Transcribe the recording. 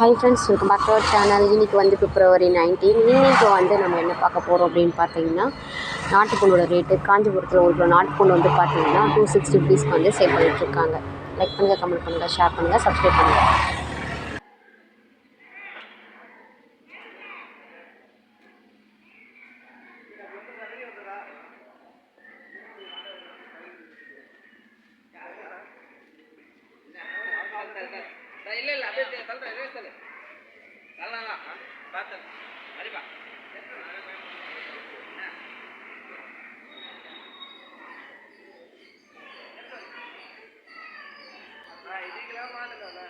Hi friends welcome back to our channel இன்றைக்கி வந்து பிப்ரவரி nineteen இன்றைக்கி வந்து நம்ம என்ன பார்க்க போகிறோம் அப்படின்னு பார்த்தீங்கன்னா நாட்டுப்பூண்டோட ரேட்டு காஞ்சிபுரத்தில் ஒரு கிலோ நாட்டுப்பூண்டு வந்து பார்த்தீங்கன்னா டூ சிக்ஸ்டி ருபீஸ்க்கு வந்து சேல் பண்ணிகிட்ருக்காங்க லைக் பண்ணுங்கள் கமெண்ட் பண்ணுங்கள் ஷேர் பண்ணுங்கள் சப்ஸ்கிரைப் பண்ணுங்கள் இல்லை இல்லை அப்படியே தள்ளுறேன் இதே சொல்லு. நல்லா தான் பார்த்து சரிப்பா இதுக்கெல்லாம் மாறுதானே